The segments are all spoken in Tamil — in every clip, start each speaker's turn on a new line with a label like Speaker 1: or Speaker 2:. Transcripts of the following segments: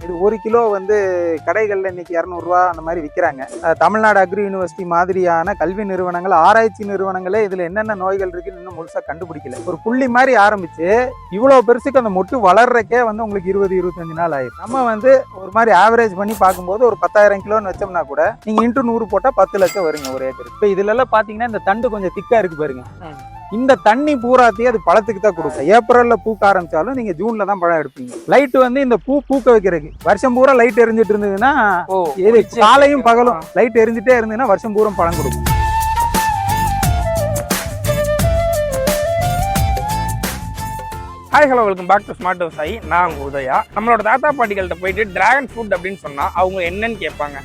Speaker 1: இது ஒரு கிலோ வந்து கடைகளில் இன்னைக்கு இரநூறுவா அந்த மாதிரி விற்கிறாங்க தமிழ்நாடு அக்ரி யூனிவர்சிட்டி மாதிரியான கல்வி நிறுவனங்கள் ஆராய்ச்சி நிறுவனங்களே இதில் என்னென்ன நோய்கள் இருக்குன்னு இன்னும் முழுசாக கண்டுபிடிக்கல. ஒரு புள்ளி மாதிரி ஆரம்பித்து இவ்வளோ பெருசுக்கு அந்த மொட்டு வளர்றக்கே வந்து உங்களுக்கு இருபது இருபத்தஞ்சு நாள் ஆயிடும் நம்ம வந்து ஒரு மாதிரி ஆவரேஜ் பண்ணி பார்க்கும்போது ஒரு பத்தாயிரம் கிலோன்னு வச்சோம்னா கூட நீங்கள் இன்ட்டு நூறு போட்டால் பத்து லட்சம் வருங்க ஒரு ஏக்கர் இப்போ இதிலெல்லாம் பார்த்தீங்கன்னா இந்த தண்டு கொஞ்சம் திக்காக இருக்குது பாருங்க. இந்த தண்ணி பூராத்தையும் அது பழத்துக்கு தான் கொடுக்கும். ஏப்ரல்ல பூக்க ஆரம்பிச்சாலும் நீங்க ஜூன்ல தான் பழம் எடுப்பீங்க. லைட் வந்து இந்த பூ பூக்க வைக்கிறதுக்கு. வருஷம் பூரா லைட் எரிஞ்சிட்டு இருந்ததுன்னா
Speaker 2: ஓ
Speaker 1: இது காலையும் பகலும் லைட் எரிஞ்சிட்டே இருந்ததுன்னா வருஷம் பூரா பழம் கொடுக்கும்.
Speaker 2: Hi hello welcome back to smart விவசாயி நான் உதயா. நம்மளோட தாத்தா பாட்டிகள்கிட்ட போயிட்டு டிராகன் ஃப்ரூட் அப்படின்னு சொன்னா அவங்க என்னன்னு கேட்பாங்க.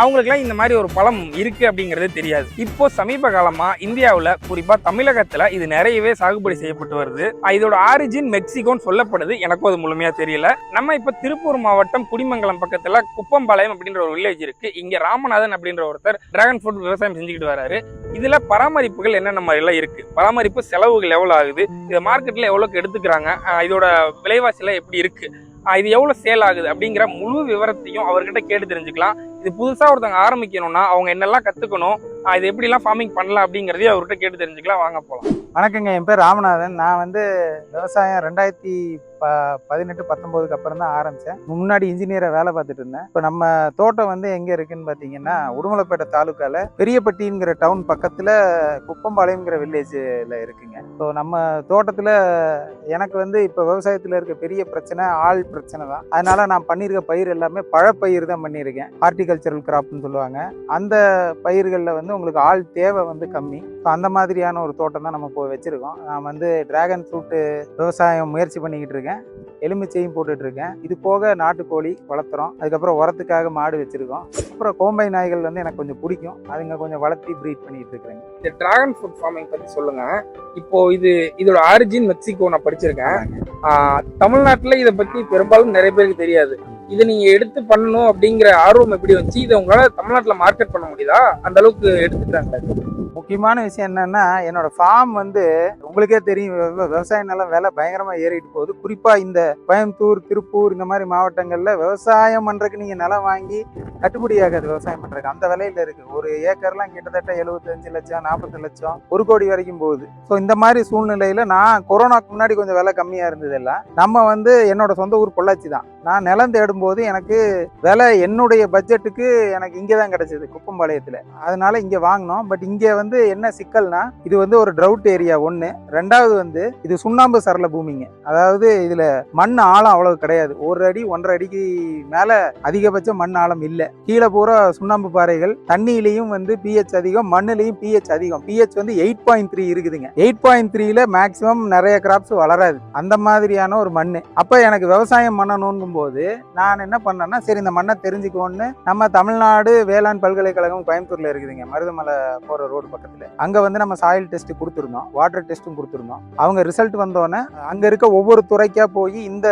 Speaker 2: அவங்களுக்குலாம் இந்த மாதிரி ஒரு பழம் இருக்கு அப்படிங்கிறது தெரியாது. இப்போ சமீப காலமா இந்தியாவுல குறிப்பா தமிழகத்துல இது நிறையவே சாகுபடி செய்யப்பட்டு வருது. இதோட ஆரிஜின் மெக்சிகோன்னு சொல்லப்படுது. எனக்கும் அது முழுமையா தெரியல. நம்ம இப்ப திருப்பூர் மாவட்டம் குடிமங்கலம் பக்கத்துல குப்பம்பாளையம் அப்படின்ற ஒரு வில்லேஜ் இருக்கு. இங்க ராமநாதன் அப்படின்ற ஒருத்தர் டிராகன் ஃப்ரூட் விவசாயம் செஞ்சுக்கிட்டு வராரு. இதுல பராமரிப்புகள் என்னென்ன மாதிரி இருக்கு? பராமரிப்பு செலவுகள் எவ்வளவு ஆகுது? இதை மார்க்கெட்ல எவ்வளவுக்கு எடுத்துக்கிறாங்க? இதோட விலைவாசிலாம் எப்படி இருக்கு? இது எவ்வளவு சேல் ஆகுது அப்படிங்கிற முழு விவரத்தையும் அவர்கிட்ட கேட்டு தெரிஞ்சுக்கலாம். இது புதுசாக ஒருத்தவங்க ஆரம்பிக்கணும்னா அவங்க என்னெல்லாம் கற்றுக்கணும் இது எப்படிலாம் ஃபார்மிங் பண்ணலாம் அப்படிங்கிறதையும் அவர்கிட்ட கேட்டு தெரிஞ்சுக்கலாம். வாங்க போகலாம்
Speaker 1: வணக்கங்க என் பேர் ராமநாதன். நான் வந்து விவசாயம் ரெண்டாயிரத்தி ப பதினெட்டு பத்தொம்போதுக்கு அப்புறம் தான் ஆரம்பித்தேன் முன்னாடி இன்ஜினியரை வேலை பார்த்துட்டு இருந்தேன். இப்போ நம்ம தோட்டம் வந்து எங்கே இருக்குன்னு பார்த்தீங்கன்னா உடுமலைப்பேட்டை தாலுக்காவில் பெரியப்பட்டிங்கிற டவுன் பக்கத்தில் குப்பம்பாளையங்கிற வில்லேஜில் இருக்குங்க. ஸோ நம்ம தோட்டத்தில் எனக்கு வந்து இப்போ விவசாயத்தில் இருக்க பெரிய பிரச்சனை ஆள் பிரச்சனை தான் அதனால் நான் பண்ணியிருக்க பயிர் எல்லாமே பழப்பயிர் தான் பண்ணியிருக்கேன் ஹார்டிகல்ச்சரல் கிராப்னு சொல்லுவாங்க. அந்த பயிர்களில் வந்து உங்களுக்கு ஆள் தேவை வந்து கம்மி. ஸோ அந்த மாதிரியான ஒரு தோட்டம் தான் நம்ம இப்போ வச்சுருக்கோம். நான் வந்து டிராகன் ஃப்ரூட்டு விவசாயம் முயற்சி பண்ணிக்கிட்டு இருக்கேன். எலுமிச்சையும் போட்டுட்டு இருக்கேன். இது போக நாட்டுக்கோழி வளர்த்துறோம். அதுக்கப்புறம் உரத்துக்காக மாடு வச்சுருக்கோம். அப்புறம் கோம்பை நாய்கள் வந்து எனக்கு கொஞ்சம் பிடிக்கும். அதுங்க கொஞ்சம் வளர்த்தி ப்ரீட் பண்ணிட்டு இருக்கிறேங்க
Speaker 2: இந்த டிராகன் ஃப்ரூட் ஃபார்மிங் பத்தி சொல்லுங்க. இப்போ இது இதோட ஆரிஜின் மெக்சிகோ நான் படிச்சிருக்கேன். தமிழ்நாட்டுல இதை பத்தி பெரும்பாலும் நிறைய பேருக்கு தெரியாது. இதை நீங்க எடுத்து பண்ணணும் அப்படிங்கிற ஆர்வம் எப்படி வந்துச்சு? இதை உங்களால தமிழ்நாட்டுல மார்க்கெட் பண்ண முடியுதா? அந்த அளவுக்கு எடுத்துட்டாங்களா
Speaker 1: முக்கியமான விஷயம் என்னன்னா என்னோட ஃபார்ம் வந்து உங்களுக்கே தெரியும் விவ- விவசாய நிலம் விலை பயங்கரமா ஏறிட்டு போகுது. குறிப்பா இந்த கோயம்புத்தூர் திருப்பூர் இந்த மாதிரி மாவட்டங்கள்ல விவசாயம் பண்றதுக்கு நீங்க நிலம் வாங்கி கட்டுப்படி ஆகாது விவசாயம் பண்றதுக்கு. அந்த விலையில இருக்கு. ஒரு ஏக்கர்லாம் கிட்டத்தட்ட எழுபத்தஞ்சு லட்சம் நாற்பத்தி லட்சம் ஒரு கோடி வரைக்கும் போகுது. ஸோ இந்த மாதிரி சூழ்நிலையில நான் கொரோனாக்கு முன்னாடி கொஞ்சம் விலை கம்மியா இருந்தது எல்லாம் நம்ம வந்து என்னோட சொந்த ஊர் பொள்ளாச்சி தான். நான் நிலம் தேடும்போது எனக்கு விலை என்னுடைய பட்ஜெட்டுக்கு எனக்கு இங்கே தான் கிடைச்சது குப்பம்பாளையத்தில். அதனால இங்கே வாங்கினோம். பட் இங்கே வந்து என்ன சிக்கல்னா இது வந்து ஒரு ட்ரவுட் ஏரியா ஒன்று ரெண்டாவது வந்து இது சுண்ணாம்பு சரள பூமிங்க. அதாவது இதில் மண் ஆழம் அவ்வளவு கிடையாது. ஒரு அடி ஒன்றரை அடிக்கு மேலே அதிகபட்சம் மண் ஆழம் இல்லை. கீழே பூரா சுண்ணாம்பு பாறைகள். தண்ணியிலையும் வந்து பிஹெச் அதிகம் மண்ணிலையும் பிஹெச் அதிகம். பிஹெச் வந்து எயிட் பாயிண்ட் த்ரீ இருக்குதுங்க. எயிட் பாயிண்ட் த்ரீல மேக்ஸிமம் நிறைய கிராப்ஸ் வளராது. அந்த மாதிரியான ஒரு மண் அப்போ எனக்கு விவசாயம் பண்ணணுங்கும் போது நான் என்ன பண்ணேன்னா சரி இந்த மண்ணை தெரிஞ்சுக்கோன்னு நம்ம தமிழ்நாடு வேளாண் பல்கலைக்கழகம் கோயம்புத்தூர்ல இருக்குதுங்க. மருதமலை போற ரோடு பக்கத்தில். அங்கே வந்து நம்ம சாயில் டெஸ்ட் கொடுத்துருந்தோம். வாட்டர் டெஸ்ட்டும் கொடுத்துருந்தோம். அவங்க ரிசல்ட் வந்தோடனே அங்கே இருக்க ஒவ்வொரு துறைக்காக போய் இந்த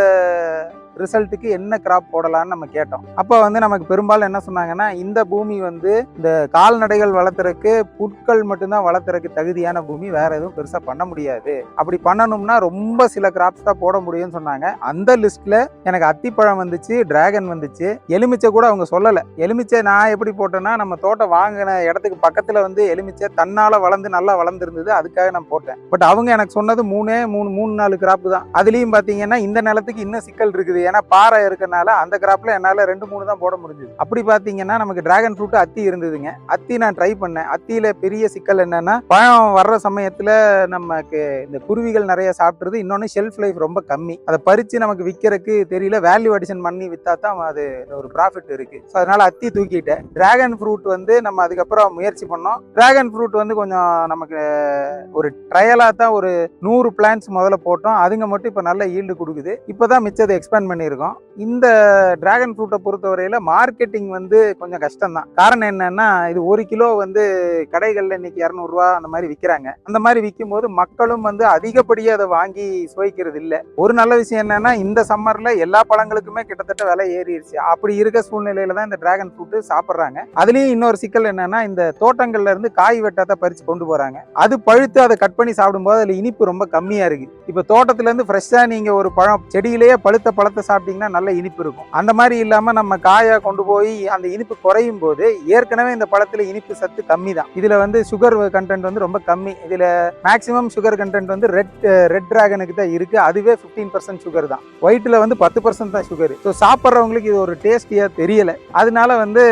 Speaker 1: ரிசல்ட்டுக்கு என்ன கிராப் போடலாம்னு நம்ம கேட்டோம். அப்போ வந்து நமக்கு பெரும்பாலும் என்ன சொன்னாங்கன்னா இந்த பூமி வந்து இந்த கால்நடைகள் வளர்த்துறதுக்கு புட்கள் மட்டும்தான் வளர்த்துறதுக்கு தகுதியான பூமி வேற எதுவும் பெருசாக பண்ண முடியாது. அப்படி பண்ணணும்னா ரொம்ப சில கிராப்ஸ் தான் போட முடியும்னு சொன்னாங்க. அந்த லிஸ்ட்ல எனக்கு அத்திப்பழம் வந்துச்சு டிராகன் வந்துச்சு. எலுமிச்சை கூட அவங்க சொல்லலை. எலுமிச்சை நான் எப்படி போட்டேன்னா நம்ம தோட்டம் வாங்கின இடத்துக்கு பக்கத்தில் வந்து எலுமிச்சை தன்னால் வளர்ந்து நல்லா வளர்ந்துருந்தது அதுக்காக நான் போட்டேன். பட் அவங்க எனக்கு சொன்னது மூணே மூணு மூணு நாலு கிராப் தான். அதுலேயும் பார்த்தீங்கன்னா இந்த நிலத்துக்கு இன்னும் சிக்கல் இருக்குது. ஏன்னா பாறை இருக்கனால அந்த கிராப்ல என்னால ரெண்டு மூணு தான் போட முடிஞ்சது. அப்படி பாத்தீங்கன்னா நமக்கு டிராகன் ஃப்ரூட் அத்தி இருந்ததுங்க. அத்தி நான் ட்ரை பண்ணேன். அத்தியில பெரிய சிக்கல் என்னன்னா பழம் வர்ற சமயத்துல நமக்கு இந்த குருவிகள் நிறைய சாப்பிட்றது இன்னொன்னு ஷெல்ஃப் லைஃப் ரொம்ப கம்மி. அதை பறிச்சு நமக்கு விற்கிறதுக்கு தெரியல வேல்யூ அடிஷன் பண்ணி வித்தா தான் அது ஒரு ப்ராஃபிட் இருக்கு. ஸோ அதனால அத்தி தூக்கிட்டேன். டிராகன் ஃப்ரூட் வந்து நம்ம அதுக்கப்புறம் முயற்சி பண்ணோம். டிராகன் ஃப்ரூட் வந்து கொஞ்சம் நமக்கு ஒரு ட்ரையலாக தான் ஒரு நூறு பிளான்ஸ் முதல்ல போட்டோம். அதுங்க மட்டும் இப்போ நல்ல ஈல்டு கொடுக்குது. இப்போ தான் மிச்சத்தை எக்ஸ்பேண்ட் பண்ணியிருக்கோம். இந்த டிராகன் ஃப்ரூட்டை பொறுத்தவரையில் மார்க்கெட்டிங் வந்து கொஞ்சம் கஷ்டம்தான். காரணம் என்னன்னா இது ஒரு கிலோ வந்து கடைகளில் இன்னைக்கு இரநூறுவா அந்த மாதிரி விற்கிறாங்க அந்த மாதிரி விற்கும் போது மக்களும் வந்து அதிகப்படியாக அதை வாங்கி சுவைக்கிறது இல்லை. ஒரு நல்ல விஷயம் என்னன்னா இந்த சம்மரில் எல்லா பழங்களுக்குமே கிட்டத்தட்ட விலை ஏறிடுச்சு அப்படி இருக்க சூழ்நிலையில தான் இந்த டிராகன் ஃப்ரூட்டு சாப்பிட்றாங்க. அதுலேயும் இன்னொரு சிக்கல் என்னன்னா இந்த தோட்டங்கள்ல இருந்து காய் வெட்டாத பறித்து கொண்டு போகிறாங்க அது பழுத்து அதை கட் பண்ணி சாப்பிடும்போது அதில் இனிப்பு ரொம்ப கம்மியாக இருக்குது இப்போ தோட்டத்துலேருந்து ஃப்ரெஷ்ஷாக நீங்கள் ஒரு பழம் செடியிலேயே பழுத்த பழத்தை சாப்பிட்டிங்கன்னா நல்ல இனிப்பு இருக்கும். அந்த மாதிரி இல்லாமல் நம்ம காயை கொண்டு போய் அந்த இனிப்பு குறையும் போது ஏற்கனவே இந்த பழத்தில் இனிப்பு சத்து கம்மி தான் இதில் வந்து சுகர் கண்டென்ட் வந்து ரொம்ப கம்மி. இதில் மேக்ஸிமம் சுகர் கண்டென்ட் வந்து ரெட் ரெட் டிராகனுக்கு தான் இருக்குது அதுவே 15% பர்சன்ட் சுகர் தான். ஒயிட்டில் வந்து பத்து பர்சன்ட் தான் சுகர் ஸோ சாப்பிட்றவங்களுக்கு இது ஒரு டேஸ்டியாக தெரியலை. அதனால வந்து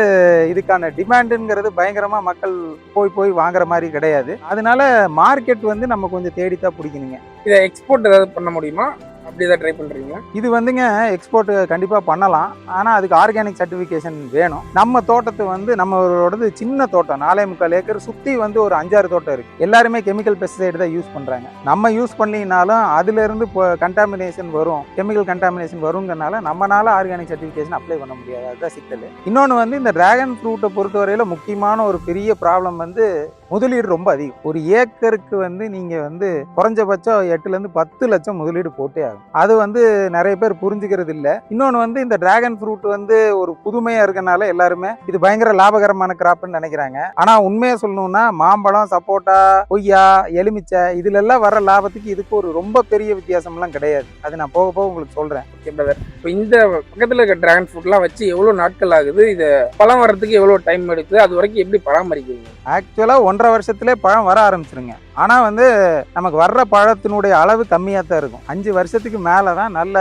Speaker 1: இதுக்கான டிமாண்டுங்கிறது பயங்கரமாக மக்கள் போய் போய் வாங்குற மாதிரி கிடையாது. அதனால மார்க்கெட் வந்து நம்ம கொஞ்சம் தேடித்தான் பிடிக்கணுங்க.
Speaker 2: இதை எக்ஸ்போர்ட் ஏதாவது பண்ண முடியுமா? அப்படி ட்ரை பண்றீங்களா
Speaker 1: இது வந்துங்க எக்ஸ்போர்ட் கண்டிப்பாக பண்ணலாம். ஆனால் அதுக்கு ஆர்கானிக் சர்டிஃபிகேஷன் வேணும். நம்ம தோட்டத்தை வந்து நம்மளோடது சின்ன தோட்டம். நாலே முக்கால் ஏக்கர் சுற்றி வந்து ஒரு அஞ்சாறு தோட்டம் இருக்குது எல்லாருமே கெமிக்கல் பெஸ்டிசைடு தான் யூஸ் பண்ணுறாங்க நம்ம யூஸ் பண்ணினாலும் அதுலேருந்து இப்போ கண்டாமினேஷன் வரும். கெமிக்கல் கண்டாமினேஷன் வருங்கிறனால நம்மனால ஆர்கானிக் சர்டிஃபிகேஷன் அப்ளை பண்ண முடியாது. அதுதான் சிக்கல். இன்னொன்று வந்து இந்த டிராகன் ஃப்ரூட்டை பொறுத்தவரையில் முக்கியமான ஒரு பெரிய ப்ராப்ளம் வந்து முதலீடு ரொம்ப அதிகம். ஒரு ஏக்கருக்கு வந்து நீங்கள் வந்து குறைஞ்சபட்சம் எட்டுலேருந்து பத்து லட்சம் முதலீடு போட்டே ஆகும். அது வந்து நிறைய பேர் புரிஞ்சுக்கிறது இல்லை. இன்னொன்று வந்து இந்த டிராகன் ஃப்ரூட் வந்து ஒரு புதுமையாக இருக்கனால எல்லாருமே இது பயங்கர லாபகரமான கிராப்னு நினைக்கிறாங்க. ஆனால் உண்மையை சொல்லணும்னா மாம்பழம் சப்போட்டா கொய்யா எலுமிச்சை இதுல எல்லாம் வர லாபத்துக்கு இதுக்கு ஒரு ரொம்ப பெரிய வித்தியாசம்லாம் கிடையாது. அது நான் போக போக உங்களுக்கு சொல்கிறேன்
Speaker 2: ஓகே பிரதர் இப்போ இந்த பக்கத்துல இருக்க டிராகன் ஃப்ரூட்லாம் வச்சு எவ்வளவு நாட்கள் ஆகுது? இது பழம் வர்றதுக்கு எவ்வளவு டைம் எடுக்குது? அது வரைக்கும் எப்படி பராமரிக்கிறீங்க?
Speaker 1: ஆக்சுவலாக ஒன்றரை வருஷத்துலேயே பழம் வர ஆரம்பிச்சிருங்க. ஆனால் வந்து நமக்கு வர்ற பழத்தினுடைய அளவு கம்மியாக தான் இருக்கும். அஞ்சு வருஷத்துக்கு மேலே தான் நல்ல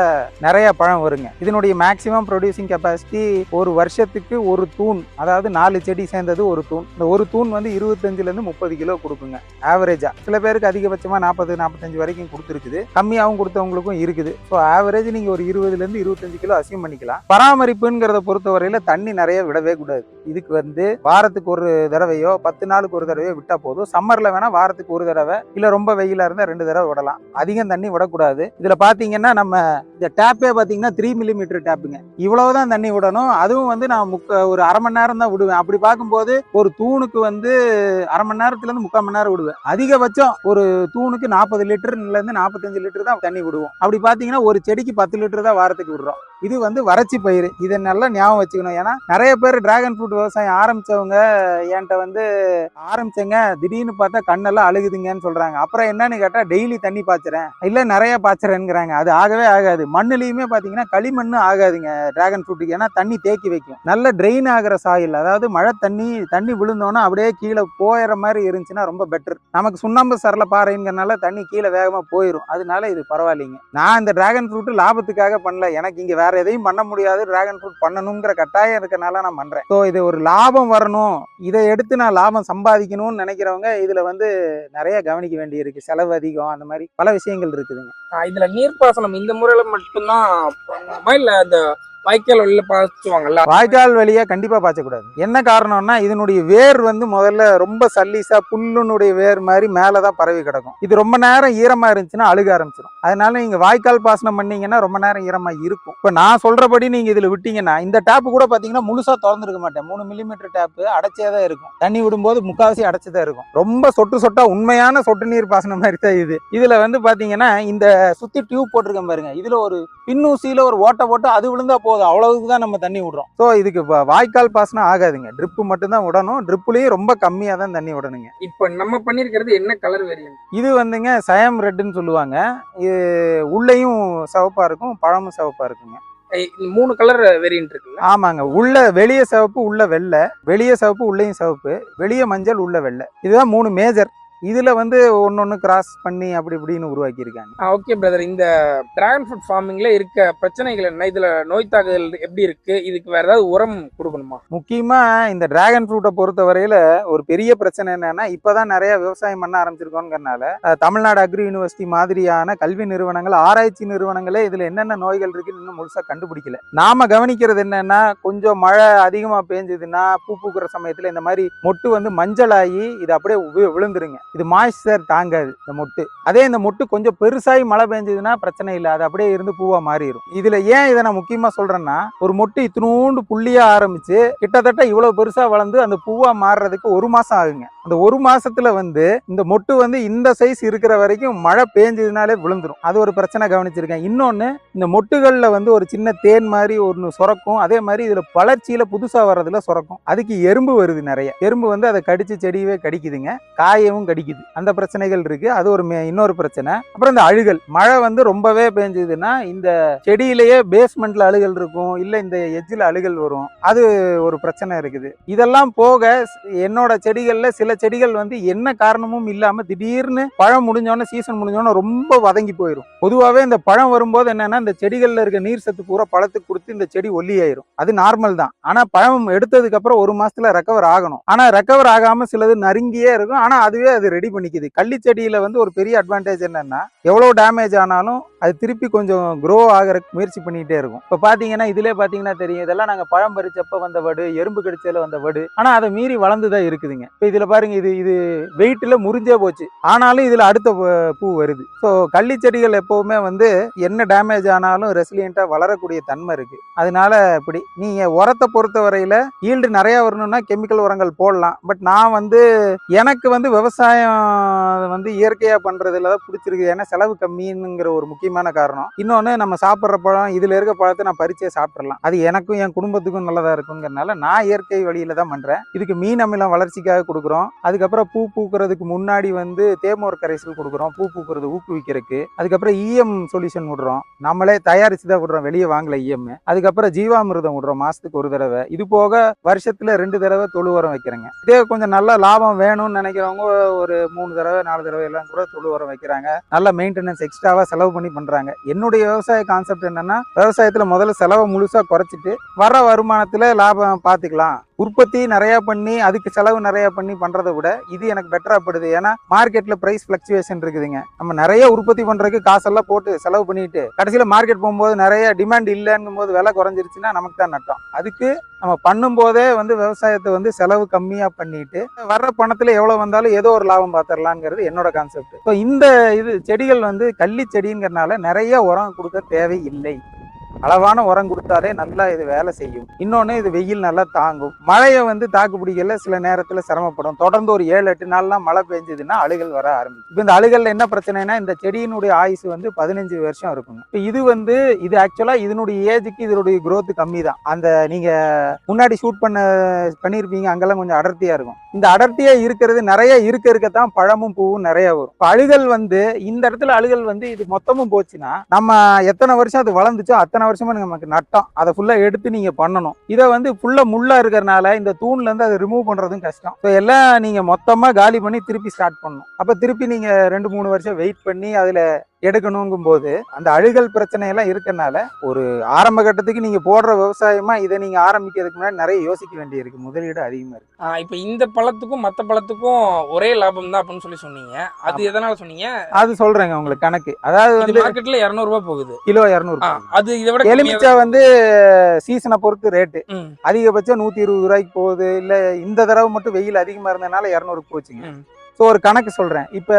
Speaker 1: நிறைய பழம் வருங்க. இதனுடைய மேக்ஸிமம் ப்ரொடியூசிங் கெப்பாசிட்டி ஒரு வருஷத்துக்கு ஒரு தூண் அதாவது நாலு செடி சேர்ந்தது ஒரு தூண். இந்த ஒரு தூண் வந்து இருபத்தஞ்சிலேருந்து முப்பது கிலோ கொடுக்குங்க ஆவரேஜாக சில பேருக்கு அதிகபட்சமாக நாற்பது நாற்பத்தஞ்சு வரைக்கும் கொடுத்துருக்குது. கம்மியாகவும் கொடுத்தவங்களுக்கும் இருக்குது. ஸோ ஆவரேஜ் நீங்கள் ஒரு இருபதுலேருந்து இருபத்தஞ்சு கிலோ அசியூம் பண்ணிக்கலாம். பராமரிப்புங்கிறத பொறுத்தவரையில் தண்ணி நிறைய விடவே கூடாது. இதுக்கு வந்து வாரத்துக்கு ஒரு தடவையோ பத்து நாளுக்கு ஒரு தடவையோ விட்டா போதும். சம்மர்ல வேணா வாரத்துக்கு ஒரு தடவை இல்ல ரொம்ப வெயிலா இருந்தா ரெண்டு தடவை விடலாம். அதிகம் தண்ணி விடக்கூடாது. இதுல பாத்தீங்கன்னா நம்ம இந்த டேப்பே பார்த்தீங்கன்னா த்ரீ மில்லிமீட்டர் டேப்புங்க. இவ்வளவுதான் தண்ணி விடணும். அதுவும் வந்து நான் முக்க ஒரு அரை மணி நேரம் தான் விடுவேன். அப்படி பார்க்கும்போது ஒரு தூணுக்கு வந்து அரை மணி நேரத்துலேருந்து முக்கால் மணி நேரம் விடுவேன். அதிகபட்சம் ஒரு தூணுக்கு நாற்பது லிட்டர்லேருந்து நாற்பத்தஞ்சு லிட்டர் தான் தண்ணி விடுவோம். அப்படி பார்த்தீங்கன்னா ஒரு செடிக்கு பத்து லிட்டர் தான் வாரத்துக்கு விடுறோம். இது வந்து வறட்சி பயிர் இதை நல்லா ஞாபகம் வச்சுக்கணும். ஏன்னா நிறைய பேர் டிராகன் ஃப்ரூட் விவசாயம் ஆரம்பிச்சவங்க என்கிட்ட வந்து ஆரம்பிச்சங்க. திடீர்னு பார்த்தா கண்ணெல்லாம் அழுகுதுங்கன்னு சொல்றாங்க. அப்புறம் என்னன்னு கேட்டால் டெய்லி தண்ணி பாய்ச்சறேன். இல்லை நிறைய பாய்ச்சறேங்கிறாங்க அது ஆகவே ஆகாது. மண்ணுலேயுமே பார்த்தீங்கன்னா களிமண் ஆகாதுங்க டிராகன் ஃப்ரூட்டுக்கு ஏன்னா தண்ணி தேக்கி வைக்கும். நல்ல ட்ரெயின் ஆகிற சாயில் அதாவது மழை தண்ணி தண்ணி விழுந்தோன்னா அப்படியே கீழே போயிற மாதிரி இருந்துச்சுன்னா ரொம்ப பெட்டர் நமக்கு சுண்ணாம்பு சரல பாறைங்கிறனால தண்ணி கீழே வேகமாக போயிடும் அதனால இது பரவாயில்லைங்க. நான் இந்த ட்ராகன் ஃப்ரூட்டு லாபத்துக்காக பண்ணல. எனக்கு இங்கே வேற எதையும் பண்ண முடியாது. டிராகன் ஃப்ரூட் பண்ணணுங்கிற கட்டாயம் இருக்கனால நான் பண்ணுறேன் ஸோ இது ஒரு லாபம் வரணும். இதை எடுத்து நான் லாபம் சம்பாதிக்கணும்னு நினைக்கிறவங்க இதில் வந்து நிறைய கவனிக்க வேண்டியிருக்கு. செலவு அதிகம் அந்த மாதிரி பல விஷயங்கள் இருக்குதுங்க.
Speaker 2: இதில் நீர்ப்பாசனம் இந்த முறையில் மட்டும்தான் பண்ணுமா இல்ல அந்த வாய்க்கால் வழியில பாய்ச்சுவாங்கல்ல.
Speaker 1: வாய்க்கால் வழியா கண்டிப்பா பாய்ச்சக்கூடாது. என்ன காரணம்னா இதனுடைய வேர் வந்து முதல்ல ரொம்ப சல்லீசா புல்லுனுடைய வேர் மாதிரி மேலதான் பரவி கிடக்கும். இது ரொம்ப நேரம் ஈரமா இருந்துச்சுன்னா அழுக ஆரம்பிச்சிடும் அதனால நீங்க வாய்க்கால் பாசனம் பண்ணீங்கன்னா ரொம்ப நேரம் ஈரமா இருக்கும். இப்ப நான் சொல்றபடி நீங்க இதுல விட்டீங்கன்னா இந்த டேப் கூட பாத்தீங்கன்னா முழுசா திறந்துருக்க மாட்டேன். மூணு மில்லிமீட்டர் டேப் அடைச்சே தான் இருக்கும். தண்ணி விடும்போது முக்காவாசி அடைச்சுதான் இருக்கும். ரொம்ப சொட்டு சொட்டா உண்மையான சொட்டு நீர் பாசனம் மாதிரி தான் இது. இதுல வந்து பாத்தீங்கன்னா இந்த சுத்தி டியூப் போட்டிருக்கேன் பாருங்க. இதுல ஒரு பின்னூசியில ஒரு ஓட்டை போட்டு அது விழுந்தா போதும். அவ்வளவுக்கு தான் நம்ம தண்ணி விடுறோம். ஸோ இதுக்கு வாய்க்கால் பாசனம் ஆகாதுங்க. ட்ரிப்பு மட்டும் தான் விடணும். ட்ரிப்புலையும் ரொம்ப கம்மியாக தான் தண்ணி விடணுங்க.
Speaker 2: இப்ப நம்ம பண்ணிருக்கிறது என்ன கலர் வேரியன்ட்
Speaker 1: இது வந்துங்க சயம் ரெட்டுன்னு சொல்லுவாங்க. இது உள்ளேயும் சிவப்பா இருக்கும் பழமும் சிவப்பா இருக்குங்க.
Speaker 2: மூணு கலர் வேரியன்ட் இருக்குல்ல?
Speaker 1: ஆமாங்க. உள்ள வெளியே சிவப்பு உள்ள வெள்ளை. வெளியே சிவப்பு உள்ளேயும் சிவப்பு. வெளியே மஞ்சள் உள்ள வெள்ளை. இதுதான் மூணு மேஜர் இதுல வந்து ஒன்னொன்னு கிராஸ் பண்ணி அப்படி இப்படின்னு உருவாக்கி இருக்காங்க
Speaker 2: ஓகே பிரதர் இந்த டிராகன் ஃப்ரூட் ஃபார்மிங்ல இருக்க பிரச்சனைகள் என்ன? இதுல நோய் தாக்குதல் எப்படி இருக்கு? இதுக்கு வேற ஏதாவது உரம் கொடுக்கணுமா?
Speaker 1: முக்கியமா இந்த டிராகன் ஃப்ரூட்டை பொறுத்த வரையில ஒரு பெரிய பிரச்சனை என்னன்னா இப்பதான் நிறைய விவசாயம் பண்ண ஆரம்பிச்சிருக்கோங்கிறனால தமிழ்நாடு அக்ரி யூனிவர்சிட்டி மாதிரியான கல்வி நிறுவனங்கள் ஆராய்ச்சி நிறுவனங்களே இதுல என்னென்ன நோய்கள் இருக்குன்னு இன்னும் முழுசா கண்டுபிடிக்கல. நாம கவனிக்கிறது என்னன்னா கொஞ்சம் மழை அதிகமா பெஞ்சதுன்னா பூ பூக்கிற சமயத்துல இந்த மாதிரி மொட்டு வந்து மஞ்சளாகி இது அப்படியே விழுந்துருங்க. இது மாய்ஸ்சர் தாங்காது இந்த மொட்டு. அதே இந்த மொட்டு கொஞ்சம் பெருசாகி மழை பெஞ்சதுன்னா பிரச்சனை இல்லை. அது அப்படியே இருந்து பூவாக மாறிடும் இதில் ஏன் இதை நான் முக்கியமாக சொல்கிறேன்னா ஒரு மொட்டு இத்தினூண்டு புள்ளியாக ஆரம்பித்து கிட்டத்தட்ட இவ்வளோ பெருசாக வளர்ந்து அந்த பூவாக மாறுறதுக்கு ஒரு மாதம் ஆகுங்க. அந்த ஒரு மாசத்துல வந்து இந்த மொட்டு வந்து இந்த சைஸ் இருக்கிற வரைக்கும் மழை பேஞ்சதுனாலே விழுந்துடும் அது ஒரு பிரச்சனை கவனிச்சிருக்கேன். இன்னொன்று இந்த மொட்டுகளில் வந்து ஒரு சின்ன தேன் மாதிரி ஒன்று சுரக்கும். அதே மாதிரி இதில் வளர்ச்சியில் புதுசாக வர்றதுல சுரக்கும். அதுக்கு எறும்பு வருது நிறைய. எறும்பு வந்து அதை கடிச்சு செடியவே கடிக்குதுங்க. காயவும் கடிக்கும் அடிக்குது. அந்த பிரச்சனைகள் இருக்கு. அது ஒரு மே- இன்னொரு பிரச்சனை. அப்புறம் இந்த அழுகல். மழை வந்து ரொம்பவே பெஞ்சதுன்னா இந்த செடியிலேயே பேஸ்மெண்ட்ல அழுகல் இருக்கும். இல்ல இந்த எஜ்ஜில் அழுகல் வரும். அது ஒரு பிரச்சனை இருக்குது. இதெல்லாம் போக என்னோட செடிகள்ல சில செடிகள் வந்து என்ன காரணமும் இல்லாம திடீர்னு பழம் முடிஞ்சோடனே சீசன் முடிஞ்சோடனே ரொம்ப வதங்கி போயிடும் பொதுவாகவே இந்த பழம் வரும்போது என்னன்னா இந்த செடிகள்ல இருக்க நீர் சத்து பூரா பழத்துக்கு கொடுத்து இந்த செடி ஒல்லி ஆயிரும் அது நார்மல் தான். ஆனா பழம் எடுத்ததுக்கு அப்புறம் ஒரு மாசத்துல ரெக்கவர் ஆகணும். ஆனா ரெக்கவர் ஆகாம சிலது நறுங்கியே இருக்கும். ஆனா அதுவே அது ரெடி பண்ணிக்குது. கள்ளி செடியில் வந்து ஒரு பெரிய அட்வான்டேஜ் என்னென்னா எவ்வளோ டேமேஜ் ஆனாலும் அது திருப்பி கொஞ்சம் க்ரோ ஆகிறதுக்கு முயற்சி பண்ணிக்கிட்டே இருக்கும். இப்போ பார்த்தீங்கன்னா இதிலே பார்த்தீங்கன்னா தெரியும். இதெல்லாம் நாங்கள் பழம் பறிச்சப்ப வந்த வடு எறும்பு கடிச்சல வந்த வடு ஆனால் அதை மீறி வளர்ந்து தான் இருக்குதுங்க. இப்போ இதில் பாருங்கள் இது இது வெயிட்டில் முறிஞ்சே போச்சு. ஆனாலும் இதில் அடுத்த பூ- பூ வருது. ஸோ கள்ளி செடிகள் எப்போவுமே வந்து என்ன டேமேஜ் ஆனாலும் ரெசிலியண்ட்டாக வளரக்கூடிய தன்மை இருக்குது அதனால இப்படி நீங்கள் உரத்தை பொறுத்த வரையில் ஈல்டு நிறையா வரணும்னா கெமிக்கல் உரங்கள் போடலாம். பட் நான் வந்து எனக்கு வந்து விவசாயம் வந்து இயற்கையாக பண்ணுறதுல தான் பிடிச்சிருக்கு ஏன்னா செலவு கம்மிங்கிற ஒரு முக்கியமான காரணம். இன்னொன்று நம்ம சாப்பிட்ற பழம் இதில் இருக்க பழத்தை நான் பறிச்சே சாப்பிட்றலாம் அது எனக்கும் என் குடும்பத்துக்கும் நல்லதாக இருக்குங்கிறனால நான் இயற்கை வழியில தான் பண்ணுறேன் இதுக்கு மீன் அமிலம் வளர்ச்சிக்காக கொடுக்குறோம். அதுக்கப்புறம் பூ பூக்கிறதுக்கு முன்னாடி வந்து தேமோர் கரைசல் கொடுக்குறோம். பூ பூக்கிறது ஊக்குவிக்கிறதுக்கு. அதுக்கப்புறம் இஎம் சொல்யூஷன் விடுறோம். நம்மளே தயாரிச்சு தான் விடுறோம். வெளியே வாங்கல இஎம் அதுக்கப்புறம் ஜீவாமிர்தம் விடுறோம் மாதத்துக்கு ஒரு தடவை. இது போக வருஷத்தில் ரெண்டு தடவை தொழு உரம் வைக்கிறேங்க. இதே கொஞ்சம் நல்ல லாபம் வேணும்னு நினைக்கிறவங்க ஒரு மூணு தடவை நாலு தடவை எல்லாம் கூட தொழு உரம் வைக்கிறாங்க. நல்ல மெயின்டெனன்ஸ் எக்ஸ்ட்ராவா செலவு பண்ணி பண்றாங்க. என்னுடைய விவசாய கான்செப்ட் என்னன்னா விவசாயத்துல முதல்ல செலவை முழுசா குறைச்சிட்டு வர வருமானத்துல லாபம் பார்த்துக்கலாம். உற்பத்தி நிறையா பண்ணி அதுக்கு செலவு நிறையா பண்ணி பண்ணுறத விட இது எனக்கு பெட்டராக படுது. ஏன்னா மார்க்கெட்டில் ப்ரைஸ் ஃப்ளக்சுவேஷன் இருக்குதுங்க. நம்ம நிறைய உற்பத்தி பண்ணுறதுக்கு காசெல்லாம் போட்டு செலவு பண்ணிட்டு கடைசியில் மார்க்கெட் போகும்போது நிறைய டிமாண்ட் இல்லைங்கும் போது விலை குறைஞ்சிருச்சுன்னா நமக்கு தான் நட்டம். அதுக்கு நம்ம பண்ணும்போதே வந்து விவசாயத்தை வந்து செலவு கம்மியாக பண்ணிட்டு வர்ற பணத்தில் எவ்வளோ வந்தாலும் ஏதோ ஒரு லாபம் பார்த்துடலாங்கிறது என்னோட கான்செப்ட் ஸோ இந்த இது செடிகள் வந்து கள்ளி செடிங்கிறனால நிறைய உரம் கொடுக்க தேவையில்லை. அளவான உரம் கொடுத்தாலே நல்லா இது வேலை செய்யும். இன்னொன்று இது வெயில் நல்லா தாங்கும். மழையை வந்து தாக்கு பிடிக்கல சில நேரத்தில் சிரமப்படும். தொடர்ந்து ஒரு ஏழு எட்டு நாள்லாம் மழை பெஞ்சதுன்னா அழுகல் வர ஆரம்பிக்கும். இப்போ இந்த அழுகல்ல என்ன பிரச்சனைனா இந்த செடியினுடைய ஆயுசு வந்து பதினஞ்சு வருஷம் இருக்குங்க. இப்போ இது வந்து இது ஆக்சுவலாக இதனுடைய ஏஜுக்கு இதனுடைய க்ரோத் கம்மி தான் அந்த நீங்கள் முன்னாடி ஷூட் பண்ண பண்ணியிருப்பீங்க அங்கெல்லாம் கொஞ்சம் அடர்த்தியாக இருக்கும். இந்த அடர்த்தியாக இருக்கிறது நிறைய இருக்க இருக்கத்தான் பழமும் பூவும் நிறைய வரும். இப்போ அழுகல் வந்து இந்த இடத்துல அழுகல் வந்து இது மொத்தமும் போச்சுன்னா நம்ம எத்தனை வருஷம் அது வளர்ந்துச்சோ அத்தனை வருஷமா நமக்கு நட்டம். அதை ஃபுல்லாக எடுத்து நீங்க பண்ணணும். இதை வந்து ஃபுல்லாக முள்ளா இருக்கிறனால இந்த தூண்ல இருந்து அதை ரிமூவ் பண்றதும் கஷ்டம். ஸோ எல்லாம் நீங்க மொத்தமா காலி பண்ணி திருப்பி ஸ்டார்ட் பண்ணணும். அப்போ திருப்பி நீங்க ரெண்டு மூணு வருஷம் வெயிட் பண்ணி அதில் எடுக்கணுங்கும் போது அந்த அழுகல் பிரச்சனை எல்லாம் இருக்கறனால ஒரு ஆரம்ப கட்டத்துக்கு நீங்க போடுற விவசாயமா இதை நீங்க ஆரம்பிக்கிறதுக்கு முன்னாடி நிறைய யோசிக்க வேண்டியிருக்கு. முதலீடு அதிகமா இருக்கு.
Speaker 2: இப்ப இந்த பழத்துக்கும் மத்த பழத்துக்கும் ஒரே லாபம் தான் அப்படின்னு சொல்லி சொன்னீங்க. அது எதனால சொன்னீங்க?
Speaker 1: அது சொல்றேங்க உங்களுக்கு கணக்கு. அதாவது வந்து
Speaker 2: மார்க்கெட்ல 200 ரூபாய் போகுது.
Speaker 1: கிலோ இரநூறு
Speaker 2: அது இதை விட
Speaker 1: எலுமிச்சை வந்து சீசனை பொறுத்து ரேட்டு அதிகபட்சம் நூத்தி இருபது ரூபாய்க்கு போகுது. இல்ல இந்த தடவை மட்டும் வெயில் அதிகமா இருந்ததுனால இரநூறுக்கு போச்சுங்க. ஸோ ஒரு கணக்கு சொல்றேன். இப்ப